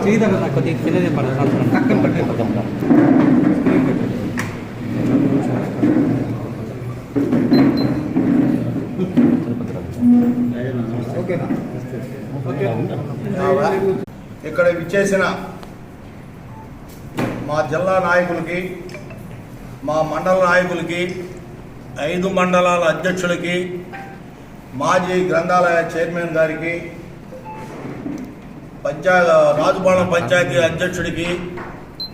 శ్రీధర్ నాకు కొద్దిగా చిన్నదే పక్కన పట్టే ఇక్కడ విచ్చేసిన మా జిల్లా నాయకులకి మా మండల నాయకులకి ఐదు మండలాల అధ్యక్షులకి మాజీ గ్రంథాలయ చైర్మన్ గారికి పంచా రాజుపాలెం పంచాయతీ అధ్యక్షుడికి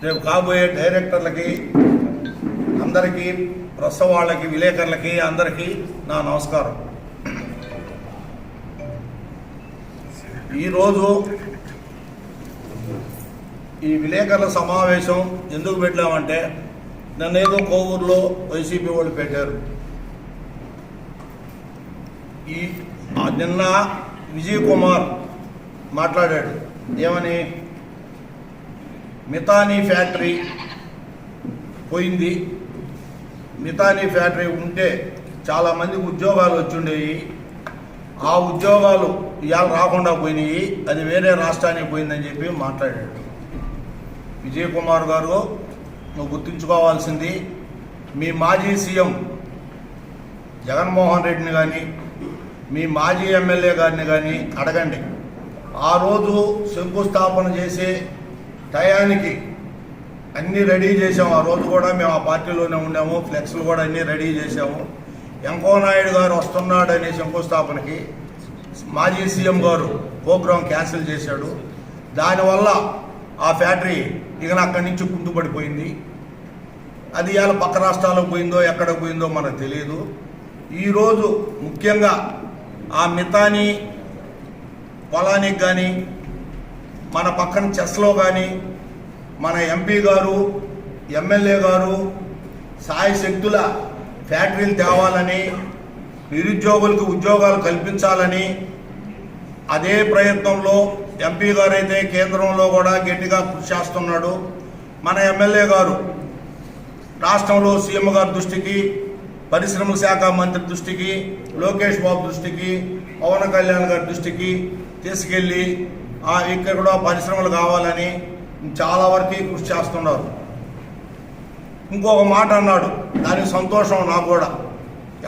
రేపు కాబోయే డైరెక్టర్లకి అందరికీ ప్రెస్ వాళ్ళకి విలేకరులకి అందరికీ నా నమస్కారం. ఈరోజు ఈ విలేకరుల సమావేశం ఎందుకు పెట్టామంటే నన్ను ఏదో కోవూరులో వైసీపీ వాళ్ళు పెట్టారు. ఈ నిన్న విజయ్ కుమార్ మాట్లాడాడు. ఏమని? మితానీ ఫ్యాక్టరీ పోయింది. మితానీ ఫ్యాక్టరీ ఉంటే చాలామంది ఉద్యోగాలు వచ్చుండేవి ఆ ఉద్యోగాలు ఇవాళ రాకుండా పోయినాయి. అది వేరే రాష్ట్రానికి పోయిందని చెప్పి మాట్లాడాడు. విజయకుమార్ గారు నువ్వు గుర్తుంచుకోవాల్సింది మీ మాజీ సీఎం జగన్మోహన్ రెడ్డిని కానీ మీ మాజీ ఎమ్మెల్యే గారిని కానీ అడగండి. ఆ రోజు శంకుస్థాపన చేసే టయానికి అన్నీ రెడీ చేసాము ఆ రోజు కూడా మేము ఆ పార్టీలోనే ఉన్నాము. ఫ్లెక్స్లు కూడా అన్నీ రెడీ చేసాము వెంకో నాయుడు గారు వస్తున్నాడనే శంకుస్థాపనకి మాజీ సీఎం గారు ప్రోగ్రాం క్యాన్సిల్ చేశాడు. దానివల్ల ఆ ఫ్యాక్టరీ ఇక అక్కడి నుంచి కుంటుపడిపోయింది అది ఇవాళ పక్క రాష్ట్రాలకు పోయిందో ఎక్కడ పోయిందో మనకు తెలియదు. ఈరోజు ముఖ్యంగా ఆ మితాని పొలానికి కానీ మన పక్కన చెస్లో కానీ మన ఎంపీ గారు ఎమ్మెల్యే గారు సాయి శక్తుల ఫ్యాక్టరీలు తేవాలని నిరుద్యోగులకు ఉద్యోగాలు కల్పించాలని అదే ప్రయత్నంలో ఎంపీ గారు అయితే కేంద్రంలో కూడా గట్టిగా కృషి చేస్తున్నాడు. మన ఎమ్మెల్యే గారు రాష్ట్రంలో సీఎం గారి దృష్టికి పరిశ్రమల శాఖ మంత్రి దృష్టికి లోకేష్ బాబు దృష్టికి పవన్ కళ్యాణ్ గారి దృష్టికి తీసుకెళ్ళి ఇక్కడ కూడా పరిశ్రమలు కావాలని చాలా వరకు కృషి చేస్తున్నారు. ఇంకొక మాట అన్నాడు దానికి సంతోషం నాకు కూడా.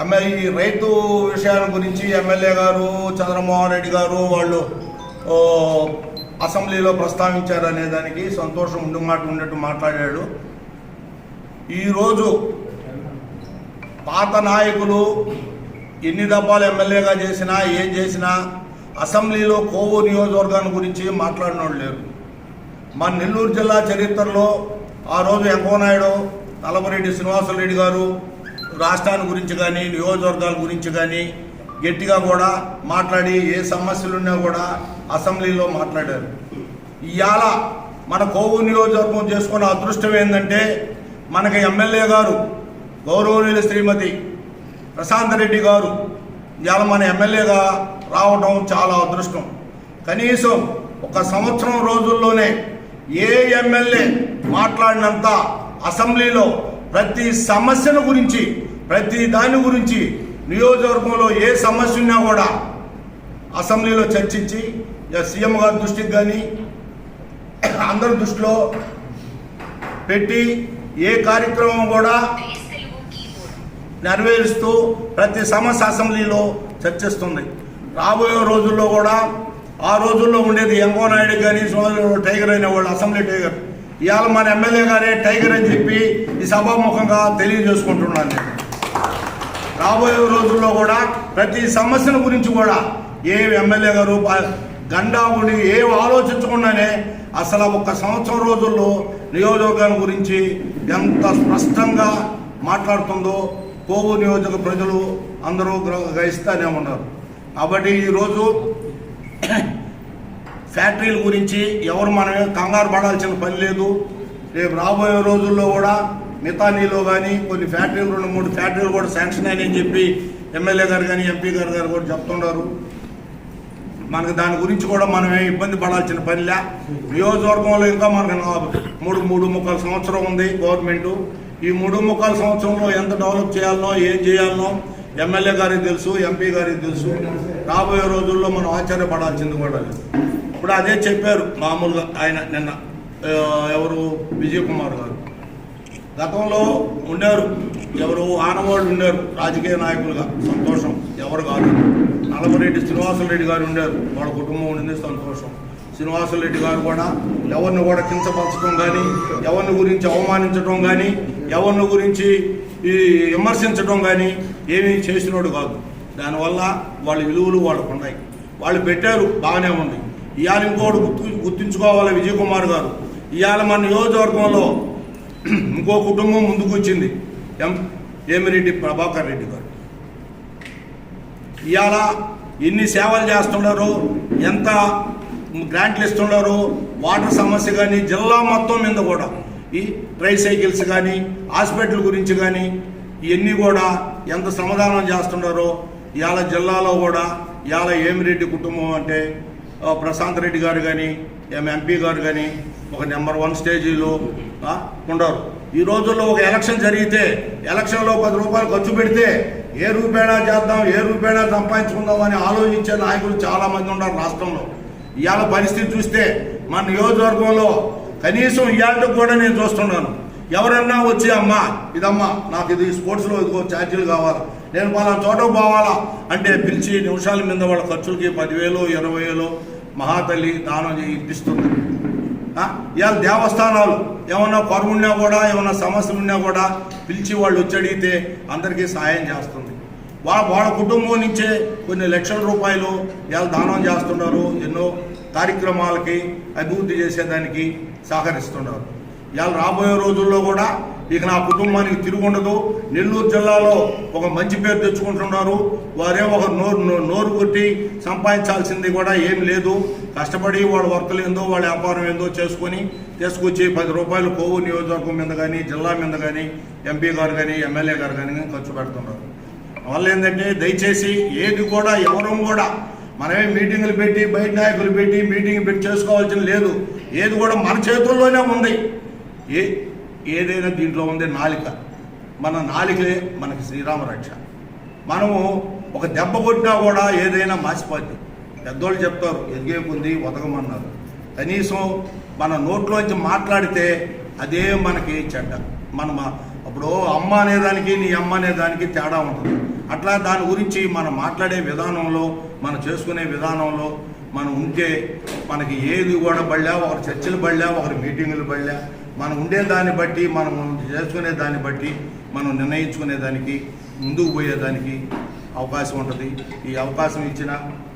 ఎమ్మెల్యే ఈ రైతు విషయాల గురించి ఎమ్మెల్యే గారు చంద్రమోహన్ రెడ్డి గారు వాళ్ళు అసెంబ్లీలో ప్రస్తావించారు అనే దానికి సంతోషం ఉండి మాట ఉన్నట్టు మాట్లాడాడు. ఈరోజు పాత నాయకులు ఎన్ని దఫాలు ఎమ్మెల్యేగా చేసినా ఏం చేసినా అసెంబ్లీలో కోవూరు నియోజకవర్గాన్ని గురించి మాట్లాడినోళ్ళు లేరు. మా నెల్లూరు జిల్లా చరిత్రలో ఆ రోజు ఎంకోనాయుడు తలమరెడ్డి శ్రీనివాసరెడ్డి గారు రాష్ట్రాన్ని గురించి కానీ నియోజకవర్గాల గురించి కానీ గట్టిగా కూడా మాట్లాడి ఏ సమస్యలున్నా కూడా అసెంబ్లీలో మాట్లాడారు. ఇవాళ మన కోవూరు నియోజకవర్గం చేసుకున్న అదృష్టం ఏంటంటే మనకి ఎమ్మెల్యే గారు గౌరవనీయులు శ్రీమతి ప్రశాంత్ రెడ్డి గారు ఇవాళ మన ఎమ్మెల్యేగా రావడం చాలా అదృష్టం. కనీసం ఒక సంవత్సరం రోజుల్లోనే ఏ ఎమ్మెల్యే మాట్లాడినంత అసెంబ్లీలో ప్రతి సమస్యను గురించి ప్రతి దాని గురించి నియోజకవర్గంలో ఏ సమస్య ఉన్నా కూడా అసెంబ్లీలో చర్చించి సీఎం గారి దృష్టికి కానీ అందరి దృష్టిలో పెట్టి ఏ కార్యక్రమం కూడా నెరవేరుస్తూ ప్రతి సమస్య అసెంబ్లీలో చర్చిస్తుంది. రాబోయే రోజుల్లో కూడా ఆ రోజుల్లో ఉండేది ఎంగో నాయుడు కానీ సోదరుడు టైగర్ అయిన వాళ్ళు అసెంబ్లీ టైగర్. ఇవాళ మన ఎమ్మెల్యే గారే టైగర్ అని చెప్పి ఈ సభాముఖంగా తెలియజేసుకుంటున్నాను నేను. రాబోయే రోజుల్లో కూడా ప్రతి సమస్యల గురించి కూడా ఏ ఎమ్మెల్యే గారు గండా ఉండి ఏం ఆలోచించకుండానే అసలు ఒక సంవత్సరం రోజుల్లో నియోజకవర్గం గురించి ఎంత స్పష్టంగా మాట్లాడుతుందో కోవు నియోజక ప్రజలు అందరూ గ్రహిస్తూనే ఉన్నారు. కాబట్టి ఈరోజు ఫ్యాక్టరీల గురించి ఎవరు మనమే కంగారు పడాల్సిన పని లేదు. రేపు రాబోయే రోజుల్లో కూడా మితానీలో కానీ కొన్ని ఫ్యాక్టరీలు రెండు మూడు ఫ్యాక్టరీలు కూడా శాంక్షన్ అయినాయని చెప్పి ఎమ్మెల్యే గారు కానీ ఎంపీ గారు గారు కూడా చెప్తున్నారు మనకు దాని గురించి కూడా మనం ఇబ్బంది పడాల్సిన పనిలే నియోజకవర్గంలో ఇంకా మనకు మూడు మూడు ముక్కల సంవత్సరం ఉంది గవర్నమెంట్. ఈ మూడు ముక్కల సంవత్సరంలో ఎంత డెవలప్ చేయాలనో ఏం చేయాలనో ఎమ్మెల్యే గారికి తెలుసు ఎంపీ గారికి తెలుసు. రాబోయే రోజుల్లో మనం ఆశ్చర్యపడాల్సింది కూడా లేదు. ఇప్పుడు అదే చెప్పారు మామూలుగా ఆయన నిన్న. ఎవరు? విజయ్ కుమార్ గారు. గతంలో ఉండేవారు ఎవరు ఆనవాళ్ళు ఉండేవారు రాజకీయ నాయకులుగా. సంతోషం. ఎవరు కాదు. నలభరెడ్డి శ్రీనివాసరెడ్డి గారు ఉండారు వాళ్ళ కుటుంబం ఉండింది సంతోషం. శ్రీనివాసరెడ్డి గారు కూడా ఎవరిని కూడా కించపరచడం కానీ ఎవరిని గురించి అవమానించడం కానీ ఎవరిని గురించి ఈ విమర్శించడం కానీ ఏమీ చేసినోడు కాదు. దానివల్ల వాళ్ళ విలువలు వాళ్ళకు ఉన్నాయి. వాళ్ళు పెట్టారు. బాగానే ఉంది. ఇవాళ ఇంకోటి గుర్తు గుర్తుంచుకోవాలి విజయ్ కుమార్ గారు. ఇవాళ మన నియోజకవర్గంలో ఇంకో కుటుంబం ముందుకు వచ్చింది. ఎం ఏమిరెడ్డి ప్రభాకర్ రెడ్డి గారు. ఇవాళ ఎన్ని సేవలు చేస్తున్నారు ఎంత గ్రాంట్లు ఇస్తున్నారు వాటర్ సమస్య కానీ జిల్లా మొత్తం మీద కూడా ఈ ట్రైసైకిల్స్ కానీ హాస్పిటల్ గురించి కానీ ఇవన్నీ కూడా ఎంత సమాధానం చేస్తున్నారో ఇవాళ జిల్లాలో కూడా ఇవాళ ఏమిరెడ్డి కుటుంబం అంటే ప్రశాంత్ రెడ్డి గారు కానీ ఎంపీ గారు కానీ ఒక నెంబర్ వన్ స్టేజీలో ఉండరు. ఈ రోజుల్లో ఒక ఎలక్షన్ జరిగితే ఎలక్షన్లో పది రూపాయలు ఖర్చు పెడితే ఏ రూపేణా చేద్దాం ఏ రూపేణా సంపాదించుకుందాం అని ఆలోచించే నాయకులు చాలామంది ఉన్నారు రాష్ట్రంలో. ఇవాళ పరిస్థితి చూస్తే మన నియోజకవర్గంలో కనీసం ఇవాళకు కూడా నేను చూస్తున్నాను. ఎవరన్నా వచ్చి అమ్మా ఇదమ్మా నాకు ఇది స్పోర్ట్స్లో ఇదిగో ఛార్జీలు కావాలి నేను పలానా చోట పోవాలా? అంటే పిలిచి నిమిషాల మీద వాళ్ళ ఖర్చులకి పదివేలు ఇరవై వేలు మహాతల్లి దానం చేయి ఇప్పిస్తుంది. ఇవాళ దేవస్థానాలు ఏమన్నా కొరవ ఉన్నా కూడా ఏమన్నా సమస్యలు ఉన్నా కూడా పిలిచి వాళ్ళు వచ్చి అడిగితే అందరికీ సహాయం చేస్తుంది. వాళ్ళ వాళ్ళ కుటుంబం నుంచే కొన్ని లక్షల రూపాయలు ఇవాళ దానం చేస్తున్నారు. ఎన్నో కార్యక్రమాలకి అభివృద్ధి చేసేదానికి సహకరిస్తున్నారు. ఇవాళ రాబోయే రోజుల్లో కూడా ఇక నా కుటుంబానికి తిరుగుండదు నెల్లూరు జిల్లాలో ఒక మంచి పేరు తెచ్చుకుంటున్నారు. వారే ఒక నోరు నోరు కొట్టి సంపాదించాల్సింది కూడా ఏం లేదు. కష్టపడి వాళ్ళ వర్తలు ఏందో వాళ్ళ వ్యాపారం ఏందో చేసుకొని తీసుకొచ్చి పది రూపాయలు కోవు నియోజకవర్గం మీద కానీ జిల్లా మీద కానీ ఎంపీ గారు కానీ ఎమ్మెల్యే గారు కానీ ఖర్చు పెడుతున్నారు వల్ల ఏంటంటే దయచేసి ఏది కూడా ఎవరూ కూడా మనమే మీటింగులు పెట్టి బయట నాయకులు పెట్టి మీటింగ్ పెట్టి చేసుకోవాల్సిన లేదు. ఏది కూడా మన చేతుల్లోనే ఉంది. ఏ ఏదైనా దీంట్లో ఉంది నాలిక. మన నాలికలే మనకి శ్రీరామ రక్ష. మనము ఒక దెబ్బ కొట్టినా కూడా ఏదైనా మాసిపోద్ది. పెద్దోళ్ళు చెప్తారు ఎదిగే కొంది ఉతకమన్నారు కనీసం మన నోట్లోంచి మాట్లాడితే అదే మనకి చెడ్డ. మన మా- అప్పుడు అమ్మ అనేదానికి నీ అమ్మ అనేదానికి తేడా ఉంటుంది. అట్లా దాని గురించి మనం మాట్లాడే విధానంలో మనం చేసుకునే విధానంలో మనం ఉంటే మనకి ఏది కూడా పడలే ఒకరు చర్చలు పడలే ఒకరు మీటింగులు బళ్ళా మనం ఉండే దాన్ని బట్టి మనం చేసుకునే దాన్ని బట్టి మనం నిర్ణయించుకునే దానికి ముందుకు పోయేదానికి అవకాశం ఉంటుంది. ఈ అవకాశం ఇచ్చిన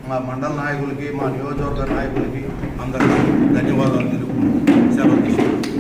మా మండల నాయకులకి మా నియోజకవర్గ నాయకులకి అందరికీ ధన్యవాదాలు తెలుపుకుంటూ సెలవు తీసుకుంటాను